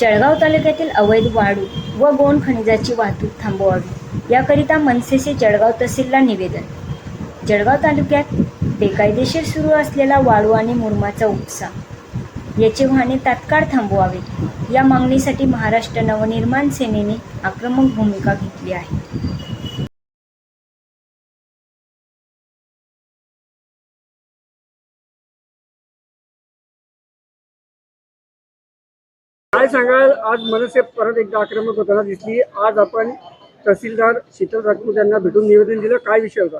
जळगाव तालुक्यातील अवैध वाळू व गोंड खनिजाची वाहतूक थांबवावी. याकरिता मनसेचे जळगाव तहसीलला निवेदन. जळगाव तालुक्यात बेकायदेशीर सुरू असलेला वाळू आणि मुरमाचा उपसा. याचे वाहने तात्काळ थांबवावे. या मागणीसाठी महाराष्ट्र नवनिर्माण सेनेने आक्रमक भूमिका घेतली आहे. काय सांगाल? आज मनसे परत एकदा आक्रमक होताना दिसली. आज आपण तहसीलदार शीतल राजपूत यांना भेटून निवेदन दिलं. काय विषय होता?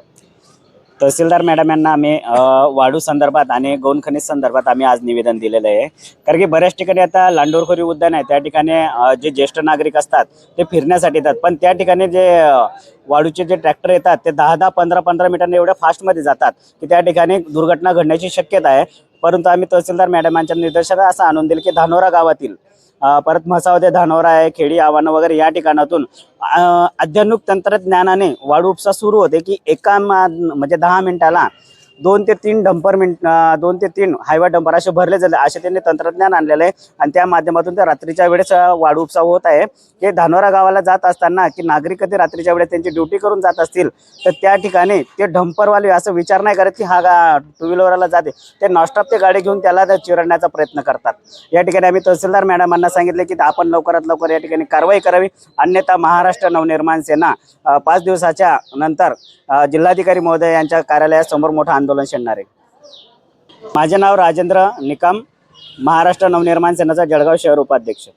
तहसीलदार मॅडम यांना आम्ही अ, संदर्भात आणि गौण खनिज संदर्भात आम्ही आज निवेदन दिलेलं आहे. कारण की बऱ्याच ठिकाणी आता लांडोरखोरी उद्यान आहे. त्या ठिकाणी अ, जे ज्येष्ठ नागरिक असतात ते फिरण्यासाठी येतात. पण त्या ठिकाणी जे अ, वाळूचे जे ट्रॅक्टर येतात ते दहा दहा पंधरा पंधरा मीटरने एवढ्या फास्टमध्ये जातात की त्या ठिकाणी दुर्घटना घडण्याची शक्यता आहे. परंतु आम्ही तहसीलदार मॅडमांच्या निर्देशात असं आणून दिलं की धानोरा गावातील परत परत म्हसावदे धानोरा आहे खेडी आव्हानं वगैरे या ठिकाणातून अ, तंत्रज्ञानाने वाढ उपसा सुरू होते की एका म्हणजे दहा मिनिटाला दोन ते तीन डंपर मिनिट दोन ते तीन हायवा डंपर असे भरले जाते असे त्यांनी तंत्रज्ञान आणलेलं आहे. आणि त्या माध्यमातून ते रात्रीच्या वेळेस अ, उपसाव होत आहे. की धानोरा गावाला जात असताना की नागरिक ते रात्रीच्या वेळेस त्यांची ड्युटी करून जात असतील तर त्या ठिकाणी ते डंपरवाले असं विचार नाही करत की हा गा टू व्हीलरला जाते. ते नॉस्टॉप ते गाडी घेऊन त्याला चिरडण्याचा प्रयत्न करतात. या ठिकाणी आम्ही तहसीलदार मॅडमांना सांगितले की आपण लवकरात लवकर या ठिकाणी कारवाई करावी. अन्यथा महाराष्ट्र नवनिर्माण सेना पाच दिवसाच्या नंतर जिल्हाधिकारी महोदय यांच्या कार्यालयासमोर मोठं आंदोलन छेडणार आहे. माझे नाव राजेंद्र निकम महाराष्ट्र नवनिर्माण सेनेचा जळगाव शहर उपाध्यक्ष.